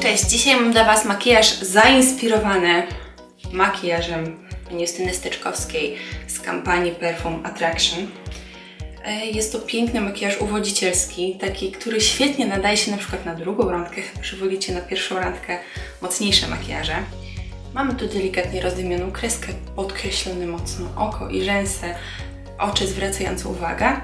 Cześć, dzisiaj mam dla Was makijaż zainspirowany makijażem pani Justyny Styczkowskiej z kampanii Perfume Attraction. E, Jest to piękny makijaż uwodzicielski, taki, który świetnie nadaje się na przykład na drugą randkę, chyba wolicie na pierwszą randkę mocniejsze makijaże. Mamy tu delikatnie rozdymioną kreskę, podkreślone mocno oko i rzęsy, oczy zwracające uwagę.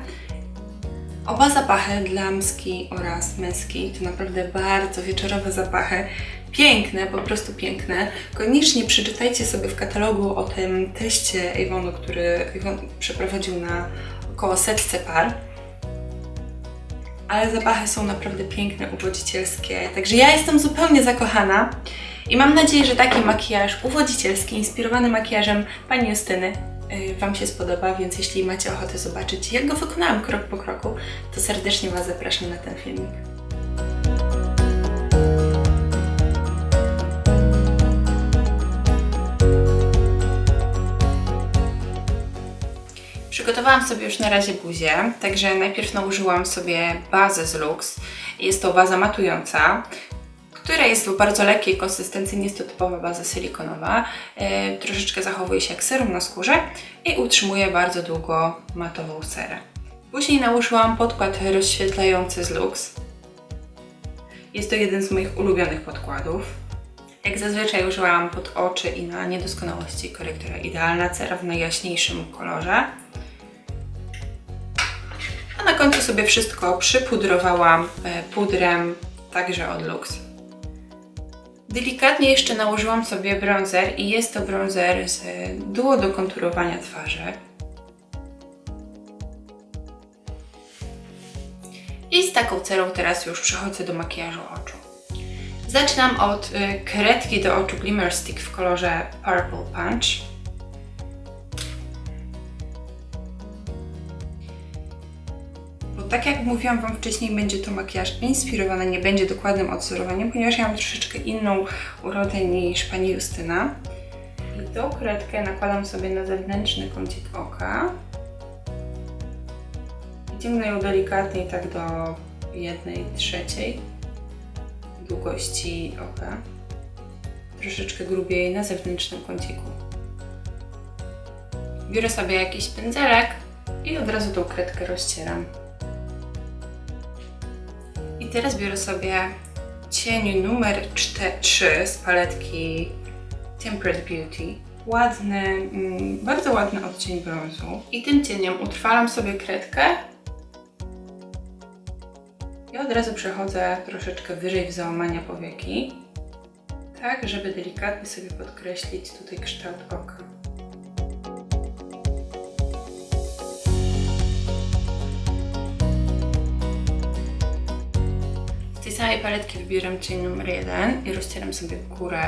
Oba zapachy, damski oraz męski, to naprawdę bardzo wieczorowe zapachy. Piękne, po prostu piękne. Koniecznie przeczytajcie sobie w katalogu o tym teście Avonu, który Avon przeprowadził na około setce par. Ale zapachy są naprawdę piękne, uwodzicielskie. Także ja jestem zupełnie zakochana i mam nadzieję, że taki makijaż uwodzicielski, inspirowany makijażem pani Justyny, Wam się spodoba, więc jeśli macie ochotę zobaczyć, jak go wykonałam krok po kroku, to serdecznie Was zapraszam na ten filmik. Przygotowałam sobie już na razie buzię, także najpierw nałożyłam sobie bazę z Lux. Jest to baza matująca, która jest w bardzo lekkiej konsystencji, nie jest to typowa baza silikonowa. E, troszeczkę zachowuje się jak serum na skórze i utrzymuje bardzo długo matową cerę. Później nałożyłam podkład rozświetlający z Lux. Jest to jeden z moich ulubionych podkładów. Jak zazwyczaj użyłam pod oczy i na niedoskonałości korektora Idealna Cera w najjaśniejszym kolorze. A na końcu sobie wszystko przypudrowałam e, pudrem, także od Lux. Delikatnie jeszcze nałożyłam sobie bronzer i jest to bronzer z e, duo do konturowania twarzy. I z taką cerą teraz już przechodzę do makijażu oczu. Zaczynam od y, kredki do oczu Glimmer Stick w kolorze Purple Punch. Tak jak mówiłam Wam wcześniej, będzie to makijaż inspirowany, nie będzie dokładnym odzorowaniem, ponieważ ja mam troszeczkę inną urodę niż pani Justyna. I tą kredkę nakładam sobie na zewnętrzny kącik oka. Ciągnę ją delikatnie tak do jednej trzeciej długości oka. Troszeczkę grubiej na zewnętrznym kąciku. Biorę sobie jakiś pędzelek i od razu tą kredkę rozcieram. I teraz biorę sobie cień numer 3 z paletki Temperate Beauty. Ładny, mm, bardzo ładny odcień brązu. I tym cieniem utrwalam sobie kredkę i od razu przechodzę troszeczkę wyżej w załamania powieki, tak żeby delikatnie sobie podkreślić tutaj kształt oka. Tej paletki wybieram cień numer 1 i rozcieram sobie górę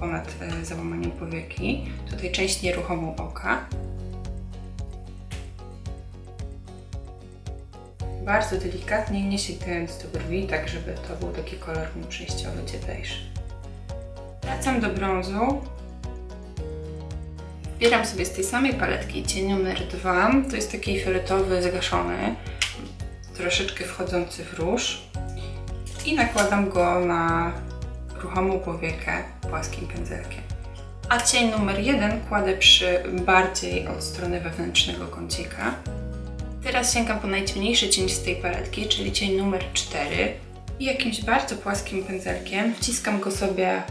ponad e, załamaniem powieki, tutaj część nieruchomą oka. bardzo delikatnie, nie sięgając do brwi, tak żeby to był taki kolor przejściowy, gdzie beige. Wracam do brązu. Wbieram sobie z tej samej paletki cień numer 2. To jest taki fioletowy, zgaszony, troszeczkę wchodzący w róż. I nakładam go na ruchomą powiekę płaskim pędzelkiem. A cień numer 1 kładę przy bardziej od strony wewnętrznego kącika. Teraz sięgam po najciemniejszy cień z tej paletki, czyli cień numer 4 i jakimś bardzo płaskim pędzelkiem wciskam go sobie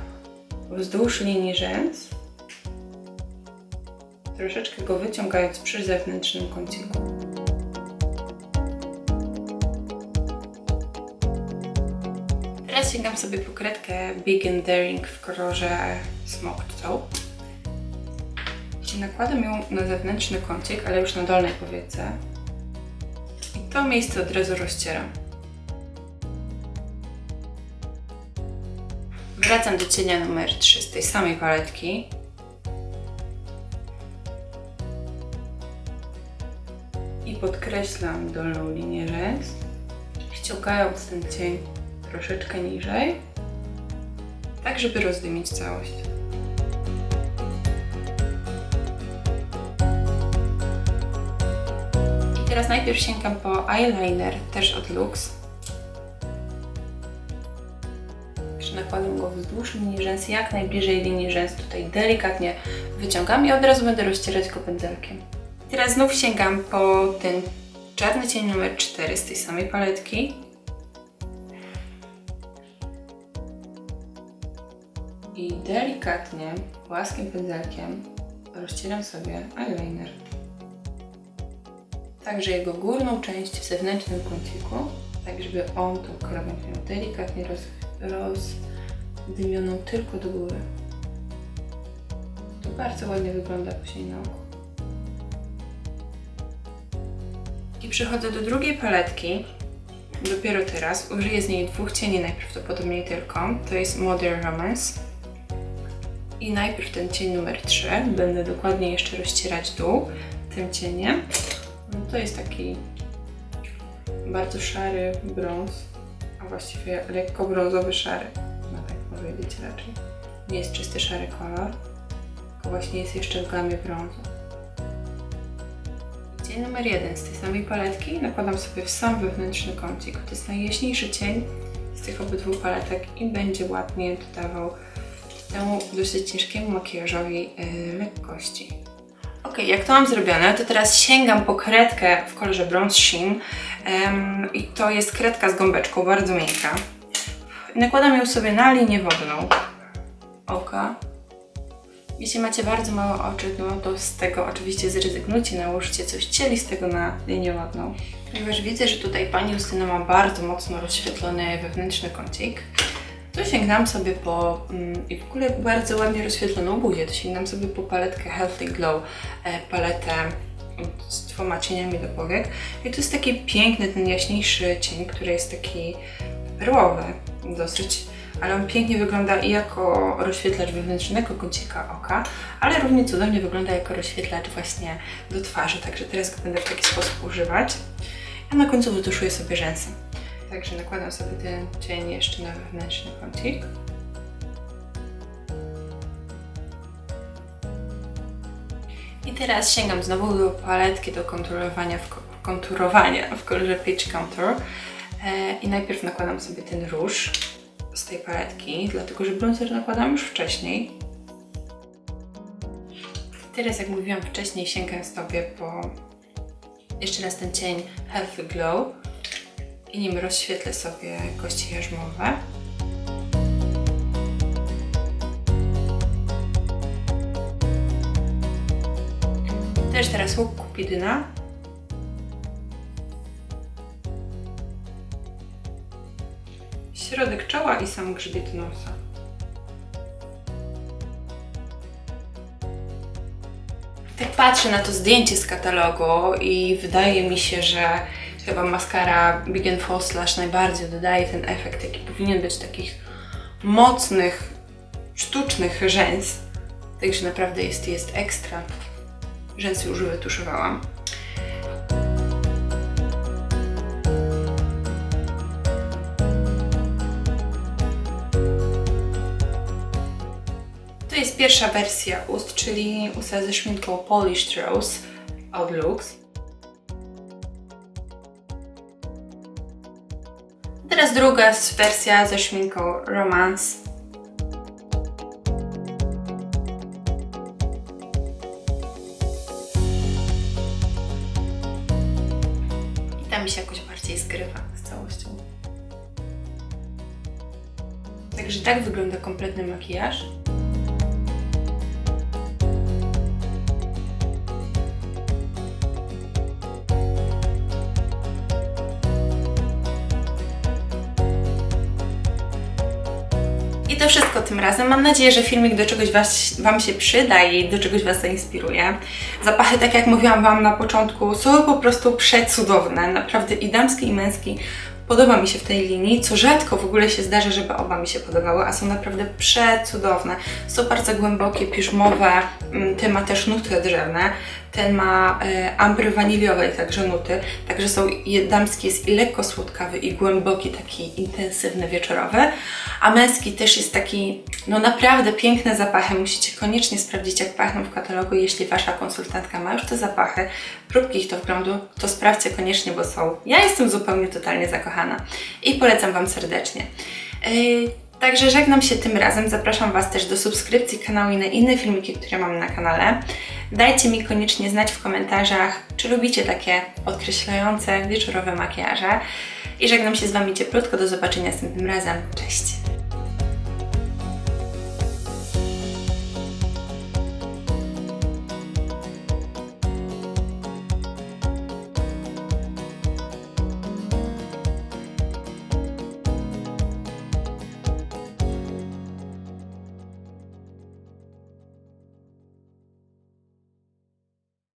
wzdłuż linii rzęs, troszeczkę go wyciągając przy zewnętrznym kąciku. Sięgam sobie po kredkę Big and Daring w kolorze Smoked Taupe. I nakładam ją na zewnętrzny kącik, ale już na dolnej powiece. I to miejsce od razu rozcieram. Wracam do cienia numer 3 z tej samej paletki. I podkreślam dolną linię rzęs, ściągając ten cień troszeczkę niżej, tak żeby rozdymić całość. I teraz najpierw sięgam po eyeliner, też od Lux. nakładam go wzdłuż linii rzęs, jak najbliżej linii rzęs. Tutaj delikatnie wyciągam i od razu będę rozcierać go pędzelkiem. Teraz znów sięgam po ten czarny cień numer 4 z tej samej paletki. Delikatnie, płaskim pędzelkiem rozcieram sobie eyeliner. Także jego górną część w zewnętrznym kąciku, tak żeby on tą krawędź miał delikatnie roz, rozdymioną tylko do góry. To bardzo ładnie wygląda później na oku. I przechodzę do drugiej paletki. Dopiero teraz. Użyję z niej dwóch cieni najprawdopodobniej tylko. To jest Modern Romance. I najpierw ten cień numer 3. Będę dokładnie jeszcze rozcierać dół tym cieniem. No to jest taki bardzo szary brąz, a właściwie lekko brązowy szary. No tak powiedzieć raczej. Nie jest czysty szary kolor, tylko właśnie jest jeszcze w gamie brązu. Cień numer jeden z tej samej paletki nakładam sobie w sam wewnętrzny kącik. To jest najjaśniejszy cień z tych obydwu paletek i będzie ładnie dodawał temu dosyć ciężkiemu makijażowi yy, lekkości. Ok, jak to mam zrobione, to teraz sięgam po kredkę w kolorze Bronze Sheen Em, i to jest kredka z gąbeczką, bardzo miękka. Nakładam ją sobie na linię wodną oka. Jeśli macie bardzo małe oczy, no to z tego oczywiście zrezygnujcie, nałożcie coś cielistego na linię wodną. Ponieważ widzę, że tutaj Pani Justyna ma bardzo mocno rozświetlony wewnętrzny kącik, to sięgnam sobie po, mm, i w ogóle bardzo ładnie rozświetloną buzię, to sięgnam sobie po paletkę Healthy Glow, e, paletę z dwoma cieniami do powiek. I to jest taki piękny, ten jaśniejszy cień, który jest taki perłowy dosyć, ale on pięknie wygląda i jako rozświetlacz wewnętrznego kącika oka, ale równie cudownie wygląda jako rozświetlacz właśnie do twarzy, także teraz będę w taki sposób używać. A na końcu wytuszuję sobie rzęsy. Także nakładam sobie ten cień jeszcze na wewnętrzny kącik. I teraz sięgam znowu do paletki do konturowania w, ko- konturowania w kolorze Peach Contour. E, I najpierw nakładam sobie ten róż z tej paletki, dlatego że bronzer nakładam już wcześniej. Teraz, jak mówiłam wcześniej, sięgam sobie po jeszcze raz ten cień Healthy Glow i nim rozświetlę sobie kości jarzmowe. Też teraz łuk kupidyna. Środek czoła i sam grzbiet nosa. Tak patrzę na to zdjęcie z katalogu i wydaje mi się, że chyba maskara Big and Falls Lash najbardziej dodaje ten efekt, jaki powinien być takich mocnych, sztucznych rzęs. Także naprawdę jest, jest ekstra. Rzęsy już wytuszowałam. To jest pierwsza wersja ust, czyli usta ze szminką Polished Rose od. Teraz druga wersja ze szminką Romance. I ta mi się jakoś bardziej zgrywa z całością. Także tak wygląda kompletny makijaż. Tym razem. Mam nadzieję, że filmik do czegoś was, Wam się przyda i do czegoś Was zainspiruje. Zapachy, tak jak mówiłam Wam na początku, są po prostu przecudowne. Naprawdę i damski, i męski. Podoba mi się w tej linii, co rzadko w ogóle się zdarza, żeby oba mi się podobały, a są naprawdę przecudowne. Są bardzo głębokie, piżmowe, mm, ten ma też nuty drzewne, ten ma e, ambry waniliowej także nuty, także są, damski jest i lekko słodkawy i głęboki, taki intensywny, wieczorowy, a męski też jest taki, no naprawdę piękne zapachy, musicie koniecznie sprawdzić jak pachną w katalogu, jeśli Wasza konsultantka ma już te zapachy, próbki ich to wglądu, to sprawdźcie koniecznie, bo są, ja jestem zupełnie totalnie zakochana. I polecam Wam serdecznie. Yy, Także żegnam się tym razem. Zapraszam Was też do subskrypcji kanału i na inne filmiki, które mam na kanale. Dajcie mi koniecznie znać w komentarzach, czy lubicie takie podkreślające wieczorowe makijaże. I żegnam się z Wami cieplutko. Do zobaczenia następnym razem. Cześć!